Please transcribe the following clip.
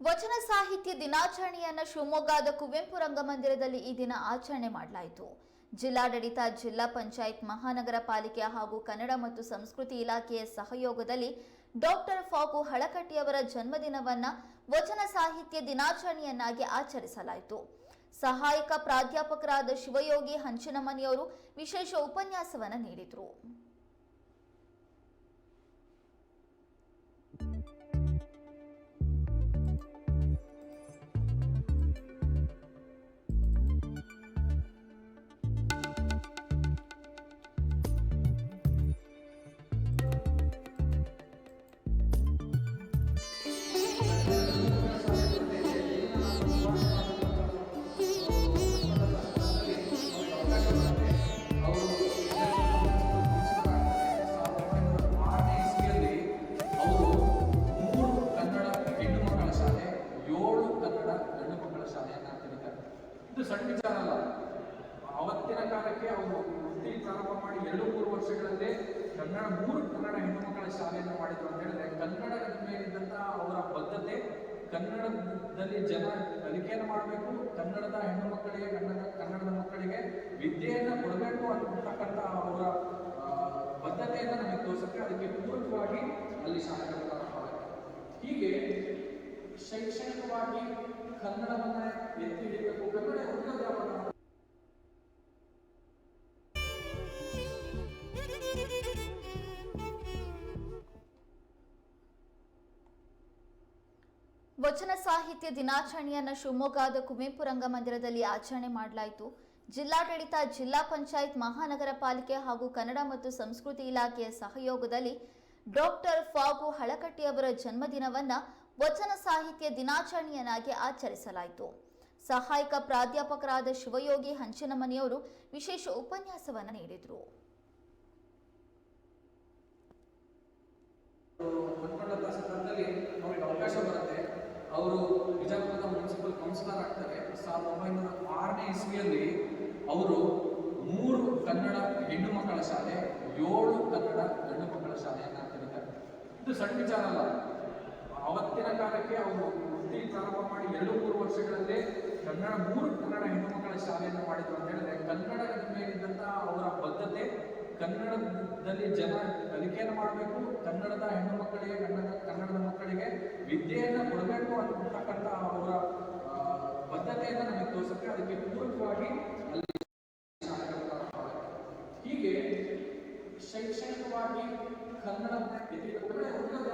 ವಚನ ಸಾಹಿತ್ಯ ದಿನಾಚರಣೆಯನ್ನು ಶಿವಮೊಗ್ಗದ ಕುವೆಂಪು ರಂಗಮಂದಿರದಲ್ಲಿ ಈ ದಿನ ಆಚರಣೆ ಮಾಡಲಾಯಿತು. ಜಿಲ್ಲಾಡಳಿತ, ಜಿಲ್ಲಾ ಪಂಚಾಯತ್, ಮಹಾನಗರ ಪಾಲಿಕೆ ಹಾಗೂ ಕನ್ನಡ ಮತ್ತು ಸಂಸ್ಕೃತಿ ಇಲಾಖೆಯ ಸಹಯೋಗದಲ್ಲಿ ಡಾಕ್ಟರ್ ಫಾಗು ಹಳಕಟ್ಟಿಯವರ ಜನ್ಮದಿನವನ್ನ ವಚನ ಸಾಹಿತ್ಯ ದಿನಾಚರಣೆಯನ್ನಾಗಿ ಆಚರಿಸಲಾಯಿತು. ಸಹಾಯಕ ಪ್ರಾಧ್ಯಾಪಕರಾದ ಶಿವಯೋಗಿ ಹಂಚಿನಮನಿಯವರು ವಿಶೇಷ ಉಪನ್ಯಾಸವನ್ನು ನೀಡಿದರು. ಇದು ಸಣ್ಣ ವಿಚಾರ ಅಲ್ಲ ಅವತ್ತಿನ ಕಾಲಕ್ಕೆ ಅವರು ವೃತ್ತಿ ಪ್ರಾರಂಭ ಮಾಡಿ ಎರಡು ಮೂರು ವರ್ಷಗಳಲ್ಲೇ ಕನ್ನಡ, ಮೂರು ಕನ್ನಡ ಹೆಣ್ಣು ಮಕ್ಕಳ ಶಾಲೆಯನ್ನು ಮಾಡಿದ್ರು ಅಂತ ಹೇಳಿದ್ರೆ ಕನ್ನಡದ ಮೇಲಿದ್ದಂತಹ ಅವರ ಬದ್ಧತೆ, ಕನ್ನಡದಲ್ಲಿ ಜನ ಕಲಿಕೆಯನ್ನು ಮಾಡಬೇಕು, ಕನ್ನಡದ ಹೆಣ್ಣು ಮಕ್ಕಳಿಗೆ ಕನ್ನಡ, ಕನ್ನಡದ ಮಕ್ಕಳಿಗೆ ವಿದ್ಯೆಯನ್ನು ಕೊಡಬೇಕು ಅಂತಕ್ಕಂಥ ಅವರ ಬದ್ಧತೆಯನ್ನು ನಮಗೆ ತೋರಿಸುತ್ತೆ. ಅದಕ್ಕೆ ಪೂರಕವಾಗಿ ಅಲ್ಲಿ ಪ್ರಾರಂಭವಾಗಿದೆ ಹೀಗೆ ಶೈಕ್ಷಣಿಕವಾಗಿ ಕನ್ನಡವನ್ನ ವಚನ ಸಾಹಿತ್ಯ ದಿನಾಚರಣೆಯನ್ನು ಶಿವಮೊಗ್ಗದ ಕುವೆಂಪು ರಂಗಮಂದಿರದಲ್ಲಿ ಆಚರಣೆ ಮಾಡಲಾಯಿತು. ಜಿಲ್ಲಾಡಳಿತ, ಜಿಲ್ಲಾ ಪಂಚಾಯತ್, ಮಹಾನಗರ ಪಾಲಿಕೆ ಹಾಗೂ ಕನ್ನಡ ಮತ್ತು ಸಂಸ್ಕೃತಿ ಇಲಾಖೆಯ ಸಹಯೋಗದಲ್ಲಿ ಡಾಕ್ಟರ್ ಫಾಗು ಹಳಕಟ್ಟಿಯವರ ಜನ್ಮದಿನವನ್ನ ವಚನ ಸಾಹಿತ್ಯ ದಿನಾಚರಣೆಯನ್ನಾಗಿ ಆಚರಿಸಲಾಯಿತು. ಸಹಾಯಕ ಪ್ರಾಧ್ಯಾಪಕರಾದ ಶಿವಯೋಗಿ ಹಂಚಿನಮನಿಯವರು ವಿಶೇಷ ಉಪನ್ಯಾಸವನ್ನು ನೀಡಿದರು. ಆಗ್ತಾರೆ ಸಾವಿರದ ಒಂಬೈನೂರ ಆರನೇ ಇಸ್ವಿಯಲ್ಲಿ ಅವರು ಮೂರು ಕನ್ನಡ ಹೆಣ್ಣು ಮಕ್ಕಳ ಶಾಲೆ, ಏಳು ಕನ್ನಡ ಗಂಡು ಮಕ್ಕಳ ಶಾಲೆಯನ್ನ ತೆರೀತಾರೆ ಇದು ಸಣ್ಣ ವಿಚಾರ ಅಲ್ಲ. ಅವತ್ತಿನ ಕಾಲಕ್ಕೆ ಅವರು ವೃತ್ತಿ ಪ್ರಾರಂಭ ಮಾಡಿ ಎರಡು ಮೂರು ವರ್ಷಗಳಲ್ಲಿ ಕನ್ನಡ, ಮೂರು ಕನ್ನಡ ಹೆಣ್ಣು ಮಕ್ಕಳ ಶಾಲೆಯನ್ನು ಮಾಡಿದ್ರು ಅಂತ ಹೇಳಿದ್ರೆ ಕನ್ನಡದ ಮೇಲಿದ್ದಂತಹ ಅವರ ಬದ್ಧತೆ, ಕನ್ನಡದಲ್ಲಿ ಜನ ಕಲಿಕೆಯನ್ನು ಮಾಡಬೇಕು, ಕನ್ನಡದ ಹೆಣ್ಣು ಮಕ್ಕಳಿಗೆ, ಕನ್ನಡ, ಕನ್ನಡದ ಮಕ್ಕಳಿಗೆ ವಿದ್ಯೆಯನ್ನು ಕೊಡಬೇಕು ಅಂತಕ್ಕಂಥ ಅವರ ತೋರಿಸುತ್ತೆ ಅದಕ್ಕೆ ಪೂರಕವಾಗಿ ಅಲ್ಲಿ ಹೀಗೆ ಶೈಕ್ಷಣಿಕವಾಗಿ ಕನ್ನಡ ಉದ್ಯೋಗ